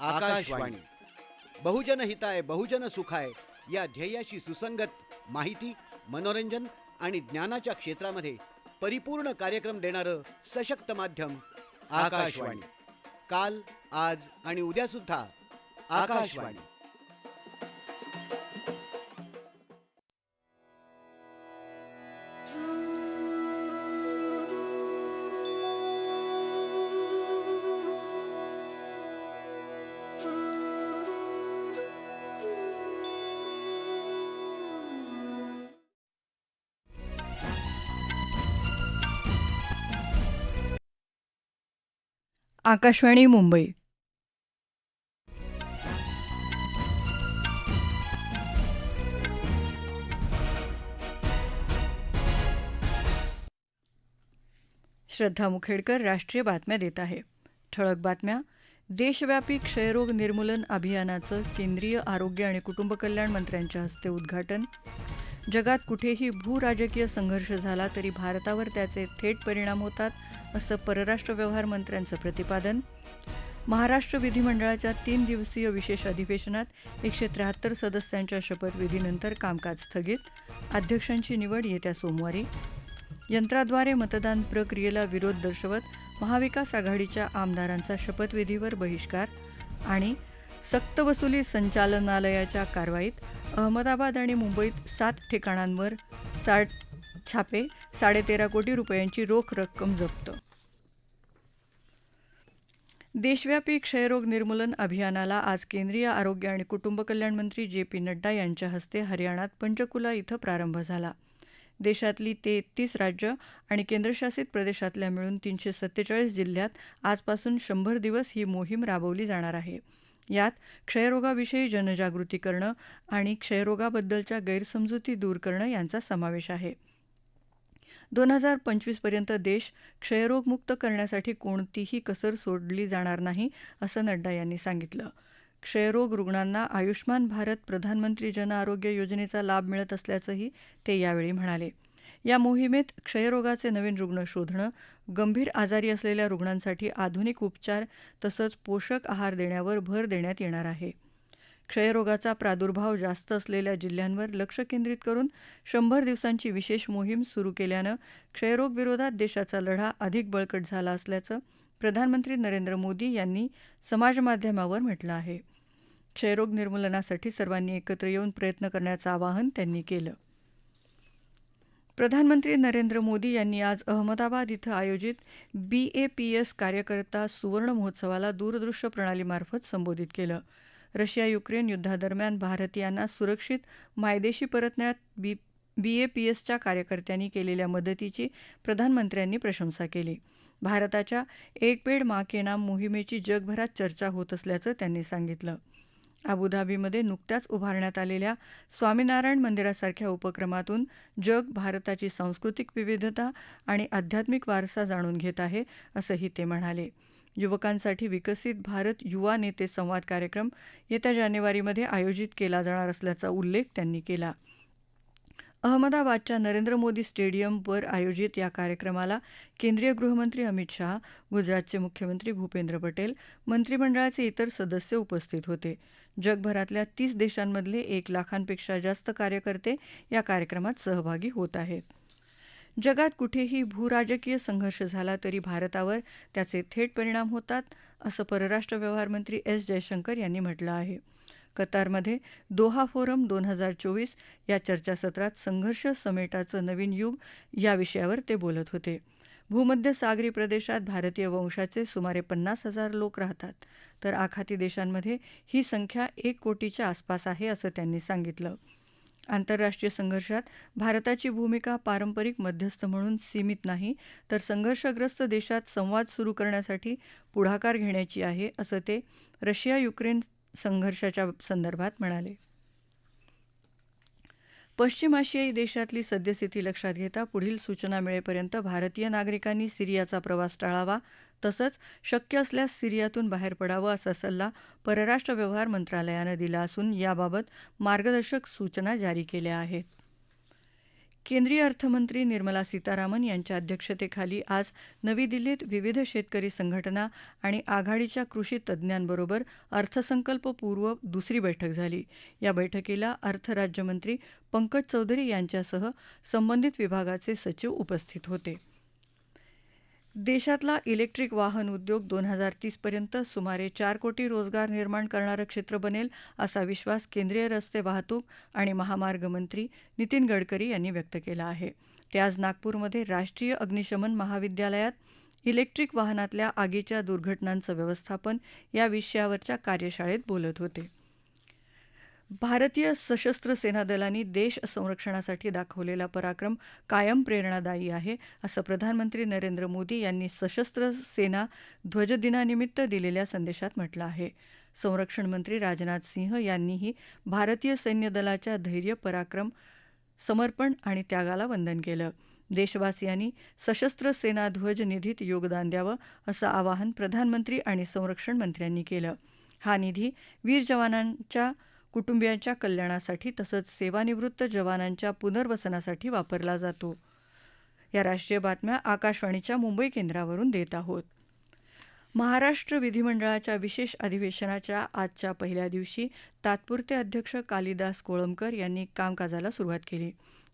आकाशवाणी. बहुजन हिताय बहुजन सुखाय या ध्येयाशी सुसंगत माहिती मनोरंजन आणि ज्ञानाच्या क्षेत्रामध्ये परिपूर्ण कार्यक्रम देणारं सशक्त माध्यम आकाशवाणी. काल आज आणि उद्या सुद्धा आकाशवाणी. आकाशवाणी मुंबई. श्रद्धा मुखेडकर राष्ट्रीय बातम्या देत आहे. ठळक बातम्या. देशव्यापी क्षयरोग निर्मूलन अभियानाचं केंद्रीय आरोग्य आणि कुटुंब कल्याण मंत्र्यांच्या हस्ते उद्घाटन. जगात कुठेही भूराजकीय संघर्ष झाला तरी भारतावर त्याचे थेट परिणाम होतात असं परराष्ट्र व्यवहार मंत्र्यांचं प्रतिपादन. महाराष्ट्र विधिमंडळाच्या तीन दिवसीय विशेष अधिवेशनात एकशे त्र्याहत्तर सदस्यांच्या शपथविधीनंतर कामकाज स्थगित. अध्यक्षांची निवड येत्या सोमवारी. यंत्राद्वारे मतदान प्रक्रियेला विरोध दर्शवत महाविकास आघाडीच्या आमदारांचा शपथविधीवर बहिष्कार आणि सक्तवसुली संचालनालयाच्या कारवाईत अहमदाबाद आणि मुंबईत सात ठिकाणांवर साठ छापे साडेतेरा कोटी रुपयांची रोख रक्कम जप्त. देशव्यापी क्षयरोग निर्मूलन अभियानाला आज केंद्रीय आरोग्य आणि कुटुंब कल्याण मंत्री जे पी नड्डा यांच्या हस्ते हरियाणात पंचकुला इथं प्रारंभ झाला. देशातली तेहतीस राज्य आणि केंद्रशासित प्रदेशातल्या मिळून तीनशे सत्तेचाळीस जिल्ह्यात आजपासून शंभर दिवस ही मोहीम राबवली जाणार आहे. यात क्षयरोगाविषयी जनजागृती करणं आणि क्षयरोगाबद्दलच्या गैरसमजुती दूर करणं यांचा समावेश आहे. दोन हजार पंचवीसपर्यंत देश क्षयरोगमुक्त करण्यासाठी कोणतीही कसर सोडली जाणार नाही असं नड्डा यांनी सांगितलं. क्षयरोग रुग्णांना आयुष्मान भारत प्रधानमंत्री जन आरोग्य योजनेचा लाभ मिळत असल्याचंही ते यावेळी म्हणाले. या मोहिमेत क्षयरोगाचे नवीन रुग्ण शोधणं गंभीर आजारी असलेल्या रुग्णांसाठी आधुनिक उपचार तसंच पोषक आहार देण्यावर भर देण्यात येणार आहे. क्षयरोगाचा प्रादुर्भाव जास्त असलेल्या जिल्ह्यांवर लक्ष केंद्रित करून शंभर दिवसांची विशेष मोहीम सुरू केल्यानं क्षयरोगविरोधात देशाचा लढा अधिक बळकट झाला असल्याचं प्रधानमंत्री नरेंद्र मोदी यांनी समाजमाध्यमावर म्हटलं आहे. क्षयरोग निर्मूलनासाठी सर्वांनी एकत्र येऊन प्रयत्न करण्याचं आवाहन त्यांनी केलं. प्रधानमंत्री नरेंद्र मोदी यांनी आज अहमदाबाद इथं आयोजित बी ए पी एस कार्यकर्ता सुवर्ण महोत्सवाला दूरदृश्य प्रणालीमार्फत संबोधित केलं. रशिया युक्रेन युद्धादरम्यान भारतीयांना सुरक्षित मायदेशी परतण्यात बी बी ए पी एसच्या कार्यकर्त्यांनी केलेल्या मदतीची प्रधानमंत्र्यांनी प्रशंसा केली. भारताच्या एक पेड मा के नाम मोहिमेची जगभरात चर्चा होत असल्याचं त्यांनी सांगितलं. अबुधाबीमध्ये नुकत्याच उभारण्यात आलेल्या स्वामीनारायण मंदिरासारख्या उपक्रमातून जग भारताची सांस्कृतिक विविधता आणि आध्यात्मिक वारसा जाणून घेत आहे असंही ते म्हणाले. युवकांसाठी विकसित भारत युवा नेते संवाद कार्यक्रम येत्या जानेवारीमध्ये आयोजित केला जाणार असल्याचा उल्लेख त्यांनी केला. अहमदाबादच्या नरेंद्र मोदी स्टेडियमवर आयोजित या कार्यक्रमाला केंद्रीय गृहमंत्री अमित शहा गुजरातचे मुख्यमंत्री भूपेंद्र पटेल मंत्रिमंडळाचे इतर सदस्य उपस्थित होते. जगभरातल्या तीस देशांमधले एक लाखांपेक्षा जास्त कार्यकर्ते या कार्यक्रमात सहभागी होत आहेत. जगात कुठेही भूराजकीय संघर्ष झाला तरी भारतावर त्याचे थेट परिणाम होतात असं परराष्ट्र व्यवहार मंत्री एस जयशंकर यांनी म्हटलं आहे. कतारमध्ये दोहा फोरम दोन हजार चोवीस या चर्चासत्रात संघर्ष समेटाचं नवीन युग या विषयावर ते बोलत होते. भूमध्य सागरी प्रदेशात भारतीय वंशाचे सुमारे पन्नास हजार लोक राहतात. तर आखाती देशांमध्ये ही संख्या एक कोटीच्या आसपास आहे असं त्यांनी सांगितलं. आंतरराष्ट्रीय संघर्षात भारताची भूमिका पारंपरिक मध्यस्थ म्हणून सीमित नाही तर संघर्षग्रस्त देशात संवाद सुरू करण्यासाठी पुढाकार घेण्याची आहे असं ते रशिया युक्रेन संघर्षाच्या संदर्भात म्हणाले. पश्चिम आशियाई देशातली सद्यस्थिती लक्षात घेता पुढील सूचना मिळेपर्यंत भारतीय नागरिकांनी सिरियाचा प्रवास टाळावा तसंच शक्य असल्यास सिरियातून बाहेर पडावं असा सल्ला परराष्ट्र व्यवहार मंत्रालयानं दिला असून याबाबत मार्गदर्शक सूचना जारी केल्या आहेत. केंद्रीय अर्थमंत्री निर्मला सीतारामन यांच्या अध्यक्षतेखाली आज नवी दिल्लीत विविध शेतकरी संघटना आणि आघाडीच्या कृषी तज्ज्ञांबरोबर अर्थसंकल्पपूर्व दुसरी बैठक झाली. या बैठकीला अर्थ राज्यमंत्री पंकज चौधरी यांच्यासह संबंधित विभागाचे सचिव उपस्थित होते. देशातला इलेक्ट्रिक वाहन उद्योग दोन हजार तीसपर्यंत सुमारे चार कोटी रोजगार निर्माण करणारं क्षेत्र बनेल असा विश्वास केंद्रीय रस्ते वाहतूक आणि महामार्ग मंत्री नितीन गडकरी यांनी व्यक्त केला आहे. ते आज नागपूरमध्ये राष्ट्रीय अग्निशमन महाविद्यालयात इलेक्ट्रिक वाहनातल्या आगीच्या दुर्घटनांचं व्यवस्थापन या विषयावरच्या कार्यशाळेत बोलत होते. भारतीय सशस्त्र सेना दलांनी देश संरक्षणासाठी दाखवलेला पराक्रम कायम प्रेरणादायी आहे असं प्रधानमंत्री नरेंद्र मोदी यांनी सशस्त्र सेना ध्वजदिनानिमित्त दिलेल्या संदेशात म्हटलं आहे. संरक्षण मंत्री राजनाथ सिंह यांनीही भारतीय सैन्य दलाच्या धैर्य पराक्रम समर्पण आणि त्यागाला वंदन केलं. देशवासियांनी सशस्त्र सेना ध्वज निधीत योगदान द्यावं असं आवाहन प्रधानमंत्री आणि संरक्षण मंत्र्यांनी केलं. हा निधी वीर जवानांच्या कुटुंबियांच्या कल्याणासाठी तसंच सेवानिवृत्त जवानांच्या पुनर्वसनासाठी वापरला जातो. या राष्ट्रीय बातम्या आकाशवाणीच्या मुंबई केंद्रावरून देत आहोत. महाराष्ट्र विधिमंडळाच्या विशेष अधिवेशनाच्या आजच्या पहिल्या दिवशी तात्पुरते अध्यक्ष कालिदास कोळंबकर यांनी कामकाजाला सुरुवात केली.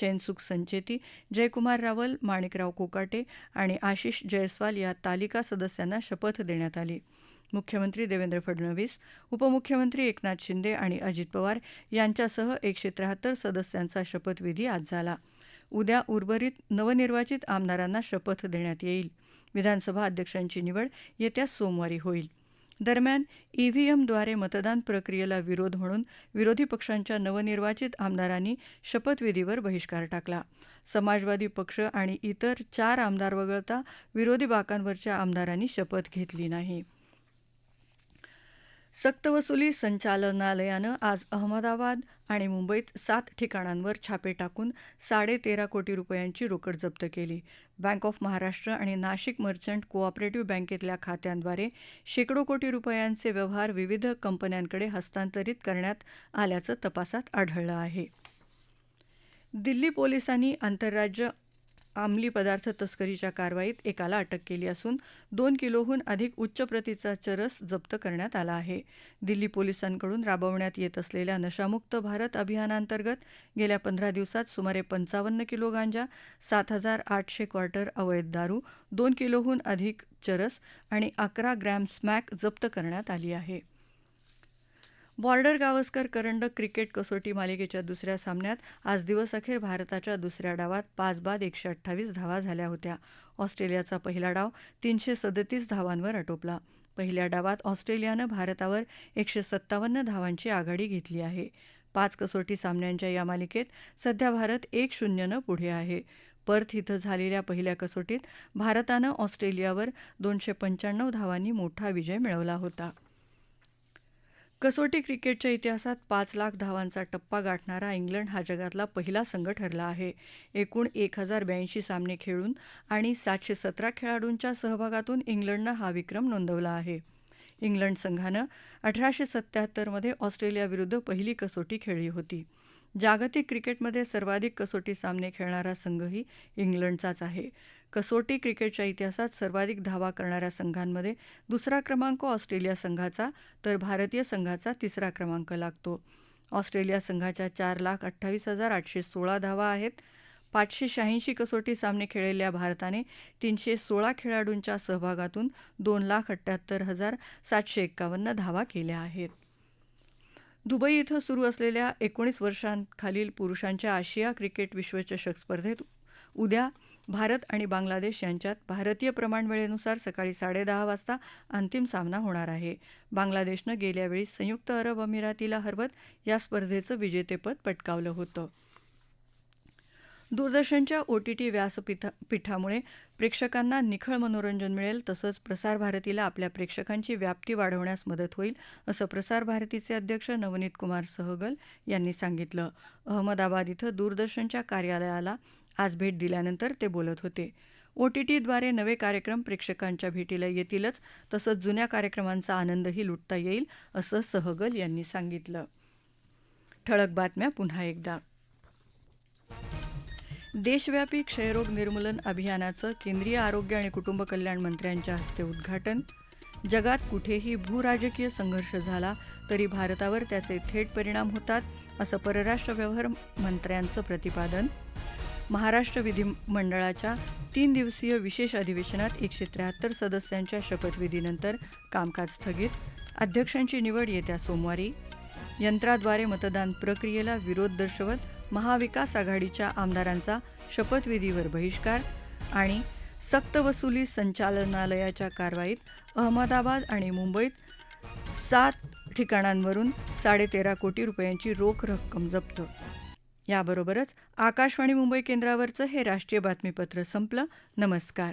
चैनसुख संचेती जयकुमार रावल माणिकराव कोकाटे आणि आशिष जयस्वाल या तालिका सदस्यांना शपथ देण्यात आली. मुख्यमंत्री देवेंद्र फडणवीस उपमुख्यमंत्री एकनाथ शिंदे आणि अजित पवार यांच्यासह एकशे त्र्याहत्तर सदस्यांचा शपथविधी आज झाला. उद्या उर्वरित नवनिर्वाचित आमदारांना शपथ देण्यात येईल. विधानसभा अध्यक्षांची निवड येत्या सोमवारी होईल. दरम्यान ईव्हीएमद्वारे मतदान प्रक्रियेला विरोध म्हणून विरोधी पक्षांच्या नवनिर्वाचित आमदारांनी शपथविधीवर बहिष्कार टाकला. समाजवादी पक्ष आणि इतर चार आमदार वगळता विरोधी बाकांवरच्या आमदारांनी शपथ घेतली नाही. सक्तवसुली संचालनालयानं आज अहमदाबाद आणि मुंबईत सात ठिकाणांवर छापे टाकून साडेतेरा कोटी रुपयांची रोकड जप्त केली. बँक ऑफ महाराष्ट्र आणि नाशिक मर्चंट कोऑपरेटिव्ह बँकेतल्या खात्यांद्वारे शेकडो कोटी रुपयांचे व्यवहार विविध कंपन्यांकडे हस्तांतरित करण्यात आल्याचं तपासात आढळलं आहे. दिल्ली पोलिसांनी आंतरराज्य अंमली पदार्थ तस्करीच्या कारवाईत एकाला अटक केली असून दोन किलोहून अधिक उच्च प्रतीचा चरस जप्त करण्यात आला आहे. दिल्ली पोलिसांकडून राबवण्यात येत असलेल्या नशामुक्त भारत अभियानांतर्गत गेल्या पंधरा दिवसात सुमारे पंचावन्न किलो गांजा सात हजार आठशे क्वार्टर अवैध दारू दोन किलोहून अधिक चरस आणि अकरा ग्रॅम स्मॅक जप्त करण्यात आली आहे. बॉर्डर गावस्कर करंडक क्रिकेट कसोटी मालिकेच्या दुसऱ्या सामन्यात आज दिवसअखेर भारताच्या दुसऱ्या डावात पाच बाद एकशे अठ्ठावीस धावा झाल्या होत्या. ऑस्ट्रेलियाचा पहिला डाव तीनशे सदतीस धावांवर आटोपला. पहिल्या डावात ऑस्ट्रेलियानं भारतावर एकशे सत्तावन्न धावांची आघाडी घेतली आहे. पाच कसोटी सामन्यांच्या या मालिकेत सध्या भारत एक शून्यनं पुढे आहे. पर्थ इथं झालेल्या पहिल्या कसोटीत भारतानं ऑस्ट्रेलियावर दोनशे पंच्याण्णव धावांनी मोठा विजय मिळवला होता. कसोटी क्रिकेटच्या इतिहासात पाच लाख धावांचा टप्पा गाठणारा इंग्लंड हा जगातला पहिला संघ ठरला आहे. एकूण एक हजार ब्याऐंशी सामने खेळून आणि सातशे सतरा खेळाडूंच्या सहभागातून इंग्लंडनं हा विक्रम नोंदवला आहे. इंग्लंड संघानं अठराशे सत्त्याहत्तरमध्ये ऑस्ट्रेलियाविरुद्ध पहिली कसोटी खेळली होती. जागतिक क्रिकेटमध्ये सर्वाधिक कसोटी सामने खेळणारा संघही इंग्लंडचाच आहे. कसोटी क्रिकेटच्या इतिहासात सर्वाधिक धावा करणाऱ्या संघांमध्ये दुसरा क्रमांक ऑस्ट्रेलिया संघाचा तर भारतीय संघाचा तिसरा क्रमांक लागतो. ऑस्ट्रेलिया संघाच्या चार लाख अठ्ठावीस हजार आठशे सोळा धावा आहेत. पाचशे शहाऐंशी कसोटी सामने खेळलेल्या भारताने तीनशे सोळा खेळाडूंच्या सहभागातून दोन लाख अठ्ठ्याहत्तर हजार सातशे एक्कावन्न धावा केल्या आहेत. दुबई इथं सुरू असलेल्या एकोणीस वर्षांखालील पुरुषांच्या आशिया क्रिकेट विश्वचषक स्पर्धेत उद्या भारत आणि बांगलादेश यांच्यात भारतीय प्रमाणवेळेनुसार सकाळी साडेदहा वाजता अंतिम सामना होणार आहे. बांगलादेशनं गेल्यावेळी संयुक्त अरब अमिरातीला हरवत या स्पर्धेचं विजेतेपद पटकावलं होतं. दूरदर्शनच्या ओटीटी व्यासपीठा पीठामुळे प्रेक्षकांना निखळ मनोरंजन मिळेल तसंच प्रसारभारतीला आपल्या प्रेक्षकांची व्याप्ती वाढवण्यास मदत होईल असं प्रसारभारतीचे अध्यक्ष नवनीत कुमार सहगल यांनी सांगितलं. अहमदाबाद इथं दूरदर्शनच्या कार्यालयाला आज भेट दिल्यानंतर ते बोलत होते. ओटीटीद्वारे नवे कार्यक्रम प्रेक्षकांच्या भेटीला येतीलच तसंच जुन्या कार्यक्रमांचा आनंदही लुटता येईल असं सहगल यांनी सांगितलं. ठळक बातम्या पुन्हा एकदा. देशव्यापी क्षयरोग निर्मूलन अभियानाचं केंद्रीय आरोग्य आणि कुटुंब कल्याण मंत्र्यांच्या हस्ते उद्घाटन. जगात कुठेही भूराजकीय संघर्ष झाला तरी भारतावर त्याचे थेट परिणाम होतात असं परराष्ट्र व्यवहार मंत्र्यांचं प्रतिपादन. महाराष्ट्र विधिमंडळाच्या तीन दिवसीय विशेष अधिवेशनात एकशे त्र्याहत्तर सदस्यांच्या शपथविधीनंतर कामकाज स्थगित. अध्यक्षांची निवड येत्या सोमवारी. यंत्राद्वारे मतदान प्रक्रियेला विरोध दर्शवत महाविकास आघाडीच्या आमदारांचा शपथविधीवर बहिष्कार आणि सक्तवसुली संचालनालयाच्या कारवाईत अहमदाबाद आणि मुंबईत सात ठिकाणांवरून साडेतेरा कोटी रुपयांची रोख रक्कम जप्त. याबरोबरच आकाशवाणी मुंबई केंद्रावरचं हे राष्ट्रीय बातमीपत्र संपलं. नमस्कार.